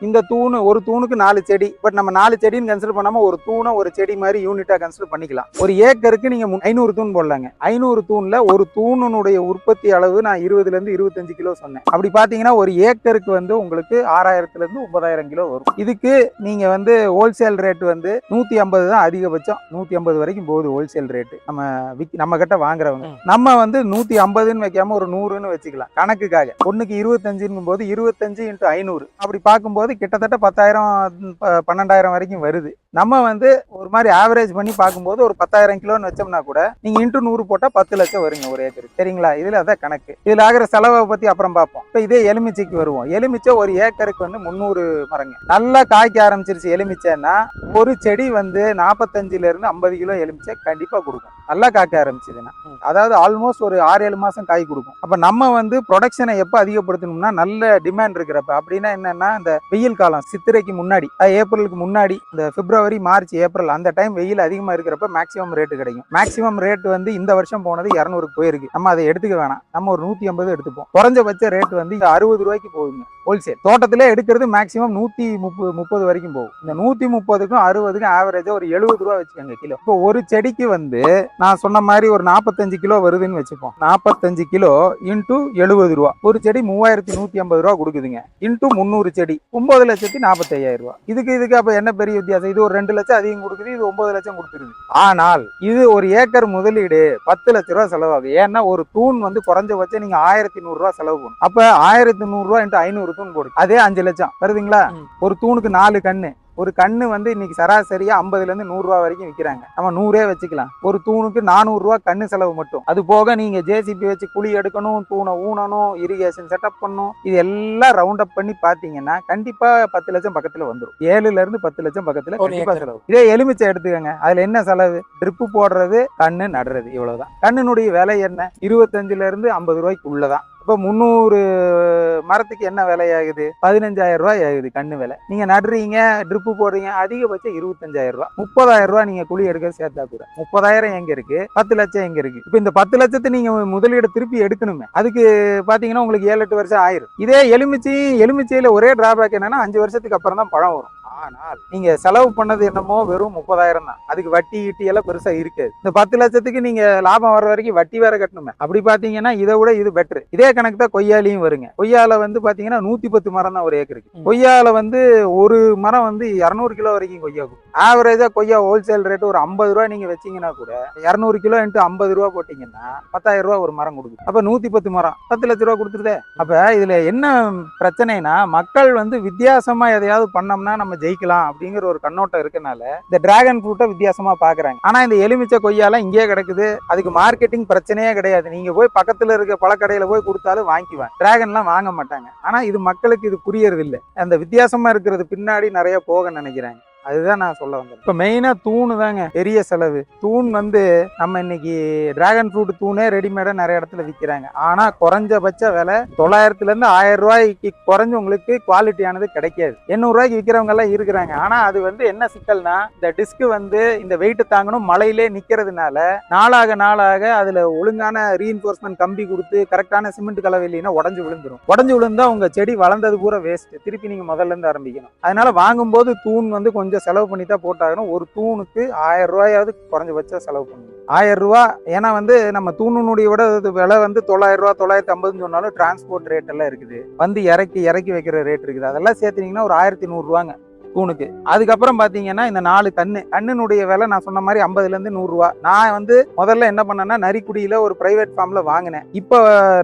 Speaker 1: இந்த தூணு ஒரு தூணுக்கு நாலு செடி. பட் நம்ம நாலு செடின்னு கன்சிடர் பண்ணாம ஒரு தூணை ஒரு செடி மாதிரி யூனிட்டா கன்சிடர் பண்ணிக்கலாம். ஒரு ஏக்கருக்கு நீங்க மு- ஐநூறு தூண் போடலாங்க. ஐநூறு தூண்ல ஒரு தூணுனுடைய உற்பத்தி அளவு நான் இருபதுல இருந்து இருபத்தஞ்சு கிலோ சொன்னேன். அப்படி பாத்தீங்கன்னா ஒரு ஏக்கருக்கு வந்து உங்களுக்கு ஆறாயிரத்துல இருந்து ஒன்பதாயிரம் கிலோ வரும். இதுக்கு நீங்க வந்து ஹோல்சேல் ரேட் வந்து நூத்தி ஐம்பது தான் அதிகபட்சம். நூத்தி ஐம்பது வரைக்கும் போகுது ஹோல்சேல் ரேட்டு நம்ம விக் நம்ம கிட்ட வாங்குறவங்க. நம்ம வந்து நூத்தி ஐம்பதுன்னு வைக்காம ஒரு நூறுன்னு வச்சுக்கலாம். கணக்குக்காக. ஒண்ணுக்கு இருபத்தஞ்சுங்கும் போது இருபத்தஞ்சு இன்ட்டு ஐநூறு. அப்படி பார்க்கும்போது கிட்டத்தட்ட பத்தாயிரம் பன்னெண்டாயிரம் வரைக்கும் வருது. நம்ம வந்து ஒரு மாதிரி ஆவரேஜ் பண்ணி பார்க்கும்போது ஒரு பத்தாயிரம் கிலோன்னு வச்சோம்னா கூட நீங்க இன்ட்டு நூறு போட்டா பத்து லட்சம் வருங்க ஒரு ஏக்கர் சரிங்களா? இதுல அதான் கணக்கு. இதுல ஆகிற செலவை பத்தி அப்புறம் பார்ப்போம். இப்போ இதே எலுமிச்சைக்கு வருவோம். எலுமிச்சை ஒரு ஏக்கருக்கு வந்து முந்நூறு மரங்க. நல்லா காய்க்க ஆரம்பிச்சிருச்சு எலுமிச்சைன்னா ஒரு செடி வந்து நாற்பத்தஞ்சுல இருந்து ஐம்பது கிலோ எலுமிச்சை கண்டிப்பா கொடுக்கும். நல்லா காய்க்க ஆரம்பிச்சதுன்னா. அதாவது ஆல்மோஸ்ட் ஒரு ஆறு ஏழு மாசம் காய் கொடுக்கும். அப்ப நம்ம வந்து ப்ரொடக்ஷனை எப்போ அதிகப்படுத்தணும்னா நல்ல டிமாண்ட் இருக்கிறப்ப. அப்படின்னா என்னன்னா இந்த வெயில் காலம் சித்திரைக்கு முன்னாடி ஏப்ரலுக்கு முன்னாடி இந்த பிப்ரவரி மார்ச் ஏப்ரல் அந்த டைம் வெயில் அதிகமாக இருக்கிறப்ப மேக்ஸிமம் ரேட்டு கிடைக்கும். மேக்ஸிமம் ரேட் வந்து இந்த வருஷம் போனது இரநூறுக்கு போயிருக்கு. நம்ம அதை எடுத்துக்க வேணாம். நம்ம ஒரு நூற்றி ஐம்பது எடுத்துப்போம். குறைஞ்சபட்ச ரேட் வந்து இங்கே அறுபது ரூபாய்க்கு போகுங்க ஹோல்சேல் தோட்டத்திலே எடுக்கிறது மேக்ஸிமம் நூற்றி முப்பது முப்பது வரைக்கும் போகும். இந்த நூற்றி முப்பதுக்கும் அறுபதுக்கும் ஆவரேஜாக ஒரு எழுபது ரூபா வச்சுக்கோங்க கிலோ. இப்போ ஒரு செடிக்கு வந்து நான் சொன்ன மாதிரி ஒரு நாற்பத்தஞ்சு கிலோ வருதுன்னு வச்சுப்போம். நாற்பத்தஞ்சு கிலோ இன்டூ எழுபது ரூபா. ஒரு செடி மூவாயிரத்தி நூற்றி ஐம்பது ரூபா கொடுக்குதுங்க. இன்டூ முந்நூறு செடி. ஒன்பது லட்சத்தி நாற்பத்தையாயிரம் ரூபா இதுக்கு இதுக்கு அப்ப என்ன பெரிய வித்தியாசம்? இது ஒரு ரெண்டு லட்சம் அதிகம் கொடுக்குது இது ஒன்பது லட்சம் கொடுத்துருது. ஆனால் இது ஒரு ஏக்கர் முதலீடு பத்து லட்ச ரூபா செலவாகும் ஏன்னா ஒரு தூண் வந்து குறைஞ்சபட்சம் நீங்க ஆயிரத்தி நூறு ரூபா செலவு பண்ணும் அப்ப ஆயிரத்தி நூறு ரூபா இன்ட்டு ஐநூறு தூண் போடு. அதே அஞ்சு லட்சம். வருதுங்களா. ஒரு தூணுக்கு நாலு கண்ணு ஒரு கண்ணு வந்து இன்னைக்கு சராசரியா ஐம்பதுல இருந்து நூறு ரூபா வரைக்கும் விற்கிறாங்க நம்ம நூறே வச்சுக்கலாம். ஒரு தூணுக்கு நானூறு ரூபா கண்ணு செலவு மட்டும். அது போக நீங்க ஜேசிபி வச்சு குழி எடுக்கணும் தூணை ஊனணும் இரிகேஷன் செட்டப் பண்ணணும் இது எல்லாம் ரவுண்ட் அப் பண்ணி பாத்தீங்கன்னா கண்டிப்பா பத்து லட்சம் பக்கத்துல வந்துடும் ஏழுல இருந்து பத்து லட்சம் பக்கத்துல
Speaker 2: ஒரு
Speaker 1: கண்டிப்பா
Speaker 2: ஏக்கர்.
Speaker 1: செலவு. இதே எலுமிச்சை எடுத்துக்கோங்க. அதுல என்ன செலவு? ட்ரிப்பு போடுறது கண்ணு நடுறது. இவ்வளவுதான். கண்ணினுடைய விலை என்ன? இருபத்தஞ்சுல இருந்து ஐம்பது ரூபாய்க்கு உள்ளதான். இப்போ முந்நூறு மரத்துக்கு என்ன விலையாகுது? பதினஞ்சாயிரம் ரூபாய் ஆகுது கண்ணு விலை. நீங்க நடுறீங்க ட்ரிப்பு போடுறீங்க அதிகபட்சம் இருபத்தஞ்சாயிரம் ரூபாய். முப்பதாயிரம் ரூபாய் நீங்க குழி எடுக்க சேர்த்தா கூட. முப்பதாயிரம் எங்க இருக்கு? பத்து லட்சம் எங்க இருக்கு? இப்போ இந்த பத்து லட்சத்தை நீங்க முதலீடு திருப்பி எடுக்கணுமே. அதுக்கு பாத்தீங்கன்னா உங்களுக்கு ஏழு எட்டு வருஷம் ஆயிரும். இதே எலுமிச்சி எலுமிச்சையில ஒரே டிராபேக் என்னன்னா அஞ்சு வருஷத்துக்கு அப்புறம் தான் பழம் வரும். ஆனால் நீங்க செலவு பண்ணது என்னமோ வெறும் முப்பதாயிரம் தான். அதுக்கு வட்டி கிட்டி எல்லாம் பெருசா இருக்காது இந்த பத்து லட்சத்துக்கு நீங்க லாபம் வர வரைக்கும் வட்டி வேற கட்டணுமே. அப்படி பாத்தீங்கன்னா இதை விட இது பெட்ரு இதே கணக்கு தான் கொய்யாலையும் வருங்க. கொய்யால வந்து பாத்தீங்கன்னா நூத்தி பத்து மரம் தான் ஒரு ஏக்கருக்கு. கொய்யால வந்து ஒரு மரம் வந்து இரநூறு கிலோ வரைக்கும் கொய்யா கொடுக்கும் ஆவரேஜா கொய்யா ஹோல்சேல் ரேட் ஒரு ஐம்பது ரூபாய் நீங்க வச்சீங்கன்னா கூட இரநூறு கிலோ இன்ட்டு ஐம்பது ரூபா போட்டீங்கன்னா பத்தாயிரம் ரூபா ஒரு மரம் கொடுக்கும். அப்ப நூத்தி பத்து மரம். பத்து லட்ச ரூபா கொடுத்துருதே. அப்ப இதுல என்ன பிரச்சனைனா மக்கள் வந்து வித்தியாசமா எதையாவது பண்ணோம்னா நம்ம ஜெயிக்கலாம் அப்படிங்கிற ஒரு கண்ணோட்டம் இருக்கனால இந்த டிராகன் ஃப்ரூட்டை வித்தியாசமா பாக்குறாங்க. ஆனா இந்த எலுமிச்சை கொய்யாலாம் இங்கேயே கிடக்குது. அதுக்கு மார்க்கெட்டிங் பிரச்சனையே கிடையாது. நீங்க போய் பக்கத்துல இருக்க பழக்கடையில போய் கொடுத்தாலும் வாங்கிக்குவேன். டிராகன்லாம் வாங்க மாட்டாங்க. ஆனா இது மக்களுக்கு இது புரியறது அந்த வித்தியாசமா இருக்கிறது பின்னாடி நிறைய போக நினைக்கிறாங்க. அதுதான் நான் சொல்ல வந்தேன். இப்போ மெயினாக தூணு தாங்க பெரிய செலவு. தூண் வந்து நம்ம இன்னைக்கு டிராகன் ஃப்ரூட் தூணே ரெடிமேடாக நிறைய இடத்துல விற்கிறாங்க ஆனால் குறைஞ்சபட்ச விலை தொள்ளாயிரத்துலேருந்து ஆயிரம் ரூபாய்க்கு குறைஞ்சு உங்களுக்கு குவாலிட்டியானது கிடைக்காது. எண்ணூறுரூவாய்க்கு விற்கிறவங்க எல்லாம் இருக்கிறாங்க. ஆனால் அது வந்து என்ன சிக்கல்னா இந்த டிஸ்க் வந்து இந்த வெயிட்டு தாங்கணும் மலையிலே நிற்கிறதுனால நாளாக நாளாக அதில் ஒழுங்கான ரீஎன்ஃபோர்ஸ்மெண்ட் கம்பி கொடுத்து கரெக்டான சிமெண்ட் கலவை இல்லைன்னா உடஞ்சு விழுந்துரும். உடஞ்சு விழுந்தா உங்கள் செடி வளர்ந்தது பூரா வேஸ்ட் திருப்பி நீங்கள் முதல்ல இருந்து ஆரம்பிக்கணும். அதனால வாங்கும்போது தூண் வந்து கொஞ்சம் செலவு பண்ணி தான் போட்டாகணும். ஒரு தூணுக்கு ஆயிரம் ரூபாயாவது குறைஞ்சபட்சம் செலவு பண்ணணும். ஆயிரம் ரூபா ஏன்னா வந்து நம்ம தூணுனுடைய விட விலை வந்து தொள்ளாயிரம் ரூபா தொள்ளாயிரத்தி ஐம்பதுன்னு சொன்னாலும் டிரான்ஸ்போர்ட் ரேட் எல்லாம் இருக்குது. வந்து இறக்கி இறக்கி வைக்கிற ரேட் இருக்குது. அதெல்லாம் சேர்த்துனீங்கன்னா ஒரு ஆயிரத்தி நூறுரூவாங்க தூணுக்கு அதுக்கப்புறம் பார்த்தீங்கன்னா இந்த நாலு கண்ணு கண்ணுனுடைய விலை நான் சொன்ன மாதிரி ஐம்பதுலேருந்து நூறுரூவா. நான் வந்து முதல்ல என்ன பண்ணேன்னா நரிக்குடியில் ஒரு ப்ரைவேட் ஃபார்மில் வாங்கினேன். இப்போ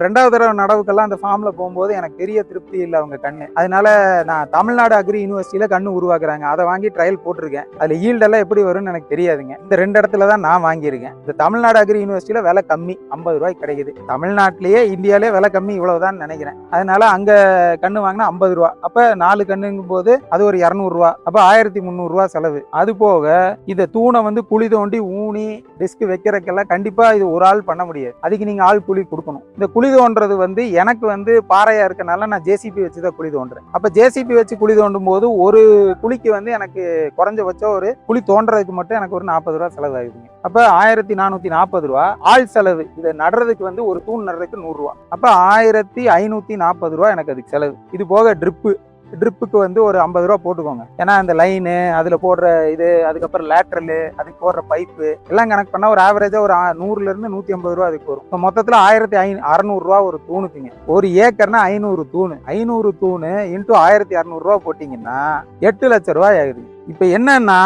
Speaker 1: ரெண்டாவது தடவை நடவுக்கெல்லாம் அந்த ஃபார்மில் போகும்போது எனக்கு பெரிய திருப்தி இல்லை அவங்க கண்ணு. அதனால நான் தமிழ்நாடு அக்ரி யூனிவர்சிட்டியில் கண்ணு உருவாக்குறாங்க. அதை வாங்கி ட்ரையல் போட்டிருக்கேன். அதில் ஈல்டெல்லாம் எப்படி வரும்னு எனக்கு தெரியாதுங்க. இந்த ரெண்டு இடத்துல தான் நான் வாங்கியிருக்கேன். இந்த தமிழ்நாடு அக்ரி யூனிவர்சிட்டியில் விலை கம்மி. ஐம்பது ரூபாய்க்கு கிடைக்குது. தமிழ்நாட்டிலேயே இந்தியாவிலே விலை கம்மி இவ்வளவுதான் நினைக்கிறேன். அதனால அங்கே கண்ணு வாங்கினா ஐம்பது ரூபா. அப்போ நாலு கண்ணுங்கும் போது அது ஒரு இரநூறுவா. ரூபா அப்ப ஆயிரத்தி முந்நூறுரூவா செலவு. அது போக இந்த தூணை வந்து குழி தோண்டி ஊனி டிஸ்க் வைக்கிறதுக்கெல்லாம் கண்டிப்பா இது ஒரு ஆள் பண்ண முடியாது. அதுக்கு நீங்க ஆள் குழி கொடுக்கணும். இந்த குழி தோண்டுறது வந்து எனக்கு வந்து பாறையா இருக்கனால நான் ஜேசிபி வச்சு தான் குழி தோண்டுறேன். அப்ப ஜேசிபி வச்சு குழி தோண்டும் போது ஒரு குழிக்கு வந்து எனக்கு குறைஞ்சபட்சம் ஒரு குழி தோண்டுறதுக்கு மட்டும் எனக்கு ஒரு நாற்பது ரூபா செலவு ஆகுதுங்க அப்ப ஆயிரத்தி நானூத்தி நாற்பது ரூபா. ஆள் செலவு. இதை நடுறதுக்கு வந்து ஒரு தூண் நடுறதுக்கு நூறு ரூபா. அப்ப ஆயிரத்தி ஐநூத்தி நாற்பது ரூபா எனக்கு அதுக்கு செலவு. இது போக ட்ரிப்பு ட்ரிப்புக்கு வந்து ஒரு ஐம்பது ரூபா போட்டுக்கோங்க. ஏன்னா அந்த லைனு அதில் போடுற இது அதுக்கப்புறம் லேட்ரலு அதுக்கு போடுற பைப்பு எல்லாம் கணக்கு பண்ணால் ஒரு ஆவரேஜாக ஒரு நூறுலேருந்து நூற்றி ஐம்பது ரூபா அதுக்கு வரும். இப்போ மொத்தத்தில் ஆயிரத்தி ஐ அறநூறுரூவா ஒரு தூணுக்குங்க. ஒரு ஏக்கர்னா ஐநூறு தூணு. ஐநூறு தூணு இன்ட்டு ஆயிரத்தி அறநூறுரூவா போட்டிங்கன்னா எட்டு லட்ச ரூபாய் ஆகுது இப்போ என்னன்னா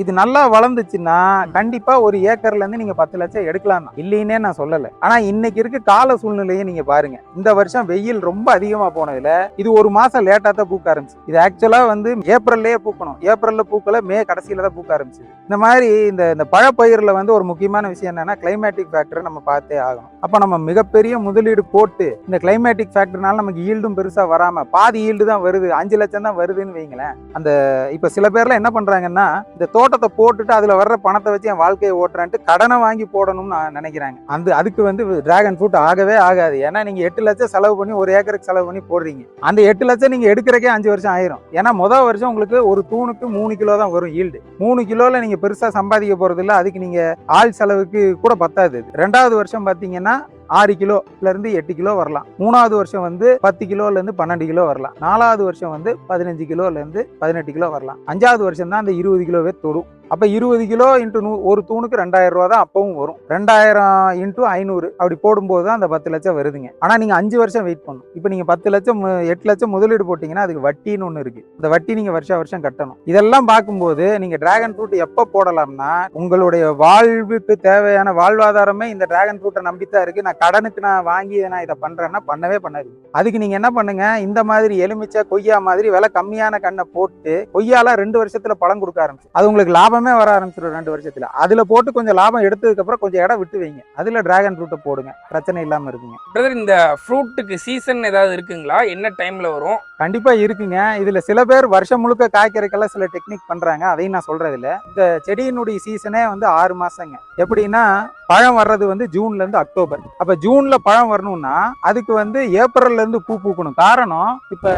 Speaker 1: இது நல்லா வளர்ந்துச்சுன்னா கண்டிப்பா ஒரு ஏக்கர்ல இருந்து நீங்க பத்து லட்சம் எடுக்கலாம் தான். இல்லைன்னே நான் சொல்லல. ஆனா இன்னைக்கு இருக்க கால சூழ்நிலையை நீங்க பாருங்க. இந்த வருஷம் வெயில் ரொம்ப அதிகமா போனதுல இது ஒரு மாசம் லேட்டா தான் பூக்க ஆரம்பிச்சு இது ஆக்சுவலா வந்து ஏப்ரல்லையே பூக்கணும். ஏப்ரல்ல பூக்கல மே கடைசியில தான் பூக்க ஆரம்பிச்சு இந்த மாதிரி இந்த இந்த பழப்பயிர்ல வந்து ஒரு முக்கியமான விஷயம் என்னன்னா கிளைமேட்டிக் ஃபேக்டர் நம்ம பார்த்தே ஆகணும். அப்ப நம்ம மிகப்பெரிய முதலீடு போட்டு இந்த கிளைமேட்டிக் ஃபேக்டர்னால நமக்கு ஈல்டும் பெருசா வராம பாதி ஈல்டு தான் வருது அஞ்சு லட்சம் தான் வருதுன்னு வைங்களேன். அந்த இப்ப சில பேர்லாம் என்ன என்ன பண்றாங்கன்னா இந்த தோட்டத்தை போட்டுட்டு அதுல வர்ற பணத்தை வச்சு என் வாழ்க்கையை ஓட்டுறான்ட்டு கடனை வாங்கி போடணும்னு நான் நினைக்கிறாங்க. அந்த அதுக்கு வந்து டிராகன் ஃப்ரூட் ஆகவே ஆகாது. ஏன்னா நீங்க எட்டு லட்சம் செலவு பண்ணி ஒரு ஏக்கருக்கு செலவு பண்ணி போடுறீங்க. அந்த எட்டு லட்சம் நீங்க எடுக்கிறக்கே அஞ்சு வருஷம் ஆயிரும். ஏன்னா முதல் வருஷம் உங்களுக்கு ஒரு தூணுக்கு மூணு கிலோ தான் வரும் ஈல்டு மூணு கிலோல நீங்க பெருசா சம்பாதிக்க போறது இல்லை அதுக்கு நீங்க ஆள் செலவுக்கு கூட பத்தாது. ரெண்டாவது வருஷம் பாத்தீங்கன்னா ஆறு கிலோல இருந்து எட்டு கிலோ வரலாம். மூணாவது வருஷம் வந்து பத்து கிலோல இருந்து பன்னெண்டு கிலோ வரலாம். நாலாவது வருஷம் வந்து பதினஞ்சு கிலோல இருந்து பதினெட்டு கிலோ வரலாம். அஞ்சாவது வருஷம் தான் அந்த இருபது கிலோவே தொடும். அப்போ இருபது கிலோ இன்ட்டு நூ ஒரு தூணுக்கு ரெண்டாயிரம் ரூபா தான் அப்பவும் வரும். ரெண்டாயிரம் இன்ட்டு ஐநூறு அப்படி போடும்போது தான் அந்த பத்து லட்சம் வருதுங்க. ஆனால் நீங்கள் அஞ்சு வருஷம் வெயிட் பண்ணணும். இப்போ நீங்கள் பத்து லட்சம் எட்டு லட்சம் முதலீடு போட்டிங்கன்னா அதுக்கு வட்டின்னு ஒன்று இருக்குது இந்த வட்டி நீங்கள் வருஷம் வருஷம் கட்டணும். இதெல்லாம் பார்க்கும்போது நீங்கள் டிராகன் ஃப்ரூட் எப்போ போடலாம்னா உங்களுடைய வாழ்வுக்கு தேவையான வாழ்வாதாரமே இந்த ட்ராகன் ஃப்ரூட்டை நம்பித்தான் இருக்குது நான் கடனுக்கு நான் வாங்கி நான் இதை பண்ணுறேன்னா பண்ணவே பண்ணாது. அதுக்கு நீங்கள் என்ன பண்ணுங்கள் இந்த மாதிரி எலுமிச்சை கொய்யா மாதிரி விலை கம்மியான கண்ணை போட்டு கொய்யாலாம் ரெண்டு வருஷத்தில் பழம் கொடுக்க ஆரம்பிச்சு. அது உங்களுக்கு லாபம் வர ஆரம்பிச்சிடும் ரெண்டு வருஷத்துல. அதுல போட்டு கொஞ்சம் லாபம் எடுத்ததுக்கு அப்புறம் கொஞ்சம் இடம் விட்டு வைங்க. அதுல டிராகன் ஃப்ரூட்டை போடுங்க. பிரச்சனை இல்லாம இருக்குங்க
Speaker 2: பிரதர் இந்த ஃப்ரூட்டுக்கு சீசன் ஏதாவது இருக்குங்களா? என்ன டைம்ல வரும்?
Speaker 1: கண்டிப்பா இருக்குங்க. இதுல சில பேர் வருஷம் முழுக்க காய்க்கறதுக்கெல்லாம் சில டெக்னிக் பண்றாங்க. அதையும் நான் சொல்றது இல்ல இந்த செடியினுடைய சீசனே வந்து ஆறு மாசங்க. எப்படின்னா பழம் வர்றது வந்து ஜூன்ல இருந்து அக்டோபர். அப்ப ஜூன்ல பழம் வரணும்னா அதுக்கு வந்து ஏப்ரல்ல இருந்து பூ பூக்கணும். காரணம் இப்ப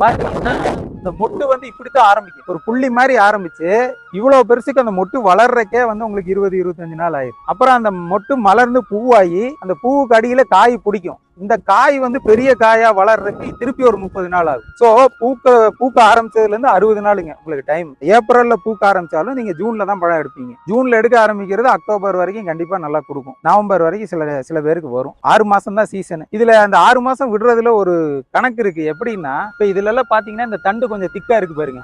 Speaker 1: பாத்தீங்கன்னா இந்த மொட்டு வந்து இப்படித்தான் ஆரம்பிக்கும். ஒரு புள்ளி மாதிரி ஆரம்பிச்சு இவ்வளவு வருஷத்துக்கு அந்த மொட்டு வளர்றக்கே வந்து உங்களுக்கு இருபது இருபத்தஞ்சு நாள் ஆயிடும் அப்புறம் அந்த மொட்டு மலர்ந்து பூவாகி அந்த பூவுக்கு அடியில் காய் பிடிக்கும். இந்த காய் வந்து பெரிய காயா வளர்றதுக்கு திருப்பி ஒரு முப்பது நாள் ஆகும். ஸோ பூக்க பூக்க ஆரம்பிச்சதுல இருந்து அறுபது நாளுங்க உங்களுக்கு டைம் ஏப்ரல்ல பூக்க ஆரம்பிச்சாலும் நீங்க ஜூன்ல தான் பழம் எடுப்பீங்க. ஜூன்ல எடுக்க ஆரம்பிக்கிறது அக்டோபர் வரைக்கும் கண்டிப்பா நல்லா கொடுக்கும். நவம்பர் வரைக்கும் சில சில பேருக்கு வரும். ஆறு மாசம் தான் சீசன் இதுல அந்த ஆறு மாசம் விடுறதுல ஒரு கணக்கு இருக்கு. எப்படின்னா இப்ப இதுல எல்லாம் பாத்தீங்கன்னா இந்த தண்டு கொஞ்சம் திக்கா இருக்கு பாருங்க.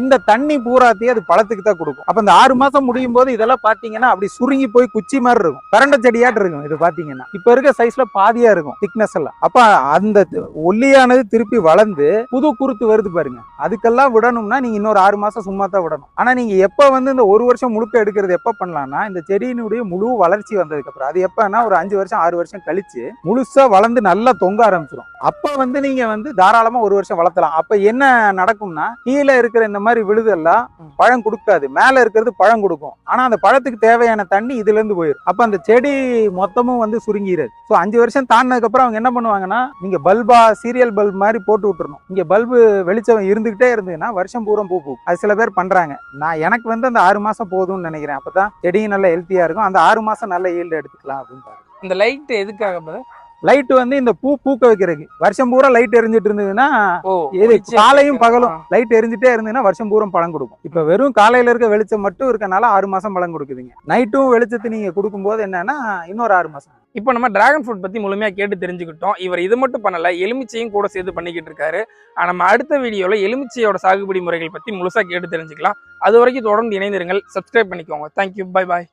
Speaker 1: இந்த தண்ணி பூராத்தையும் அது பழத்துக்கு தான் கொடுக்கும். அப்ப இந்த ஆறு மாசம் முடியும் போது இதெல்லாம் பாத்தீங்கன்னா அப்படி சுருங்கி போய் குச்சி மாதிரி இருக்கும். கரண்ட செடியாட்டு இருக்கும் இது பாத்தீங்கன்னா. இப்ப இருக்க சைஸ்ல பாதியா இருக்கும் திக்னஸ் எல்லாம். அப்ப அந்த ஒல்லியானது திருப்பி வளர்ந்து புது குருத்து வருது பாருங்க. அதுக்கெல்லாம் விடணும்னா நீங்க இன்னொரு ஆறு மாசம் சும்மா தான் விடணும். ஆனா நீங்க எப்ப வந்து இந்த ஒரு வருஷம் முழுக்க எடுக்கிறது எப்ப பண்ணலாம்னா இந்த செடியினுடைய முழு வளர்ச்சி வந்ததுக்கு அப்புறம். அது எப்பன்னா ஒரு அஞ்சு வருஷம் ஆறு வருஷம் கழிச்சு முழுசா வளர்ந்து நல்லா தொங்க ஆரம்பிச்சிடும் அப்ப வந்து நீங்க வந்து தாராளமா ஒரு வருஷம் வளர்த்தலாம். அப்ப என்ன நடக்கும்னா கீழே இருக்கிற இந்த மாதிரி விழுதெல்லாம் பழம் கொடுக்காது. மேல இருக்கிறது பழம் கொடுக்கும். ஆனா அந்த பழத்துக்கு தேவையான தண்ணி இதுல இருந்து போயிடும் அப்ப அந்த செடி மொத்தமும் வந்து சுருங்கிடுது ஸோ அஞ்சு வருஷம் தாண்டினதுக்கு அப்புறம் அவங்க என்ன பண்ணுவாங்கன்னா நீங்க பல்பா சீரியல் பல்ப் மாதிரி போட்டு விட்டுறணும். இங்க பல்பு வெளிச்சம் இருந்துகிட்டே இருந்ததுன்னா வருஷம் பூரம் பூ பூக்கும். அது சில பேர் பண்றாங்க. நான் எனக்கு வந்து அந்த ஆறு மாசம் போதும்னு நினைக்கிறேன். அப்பதான் செடியும் நல்ல ஹெல்த்தியா இருக்கும். அந்த ஆறு மாசம் நல்ல ஈல்டு எடுத்துக்கலாம் அப்படின்னு பாருங்க.
Speaker 2: இந்த லைட் எதுக்காக?
Speaker 1: லைட் வந்து இந்த பூ பூக்க வைக்கிறதுக்கு. வருஷம் பூரா லைட் எரிஞ்சிட்டு இருந்ததுன்னா இது காலையும். பகலும். லைட் எரிஞ்சிட்டே இருந்ததுன்னா வருஷம் பூரம் பழம் கொடுக்கும். இப்ப வெறும் காலையில இருக்க வெளிச்சம் மட்டும் இருக்கனால ஆறு மாசம் பழம் கொடுக்குதுங்க. நைட்டும் வெளிச்சத்தை நீங்க கொடுக்கும்போது என்னன்னா இன்னொரு ஆறு மாசம்.
Speaker 2: இப்போ நம்ம டிராகன் ஃப்ரூட் பத்தி முழுமையா கேட்டு தெரிஞ்சுக்கிட்டோம். இவர் இது மட்டும் பண்ணல எலுமிச்சையும் கூட சேர்த்து பண்ணிக்கிட்டு இருக்காரு. ஆனா, நம்ம அடுத்த வீடியோல எலுமிச்சையோட சாகுபடி முறைகள் பத்தி முழுசா கேட்டு தெரிஞ்சுக்கலாம். அது வரைக்கும் தொடர்ந்து இணைந்திருங்கள். சப்ஸ்கிரைப் பண்ணிக்கோங்க. தேங்க்யூ பை பாய்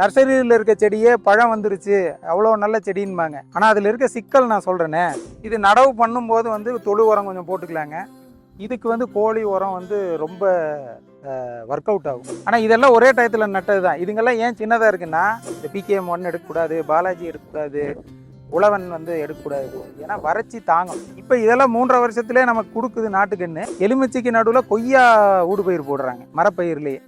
Speaker 1: நர்சரியில் இருக்க செடியே பழம் வந்துருச்சு. அவ்வளோ நல்ல செடின்பாங்க. ஆனால் அதில் இருக்க சிக்கல் நான் சொல்கிறேனே இது நடவு பண்ணும்போது வந்து தொழு உரம் கொஞ்சம் போட்டுக்கலாங்க. இதுக்கு வந்து கோழி உரம் வந்து ரொம்ப ஒர்க் அவுட் ஆகும். ஆனால் இதெல்லாம் ஒரே டயத்தில் நட்டது தான் இதுங்கெல்லாம் ஏன் சின்னதாக இருக்குன்னா இந்த பிகேஎம் ஒன் எடுக்கக்கூடாது பாலாஜி எடுக்கக்கூடாது உழவன் வந்து எடுக்கக்கூடாது. ஏன்னா வறட்சி தாங்கும். இப்போ இதெல்லாம் மூன்றரை வருஷத்துலேயே நமக்கு கொடுக்குது நாட்டுக்குன்னு எலுமிச்சைக்கு நடுவில் கொய்யா ஊடுபயிர் போடுறாங்க மரப்பயிர்லேயே.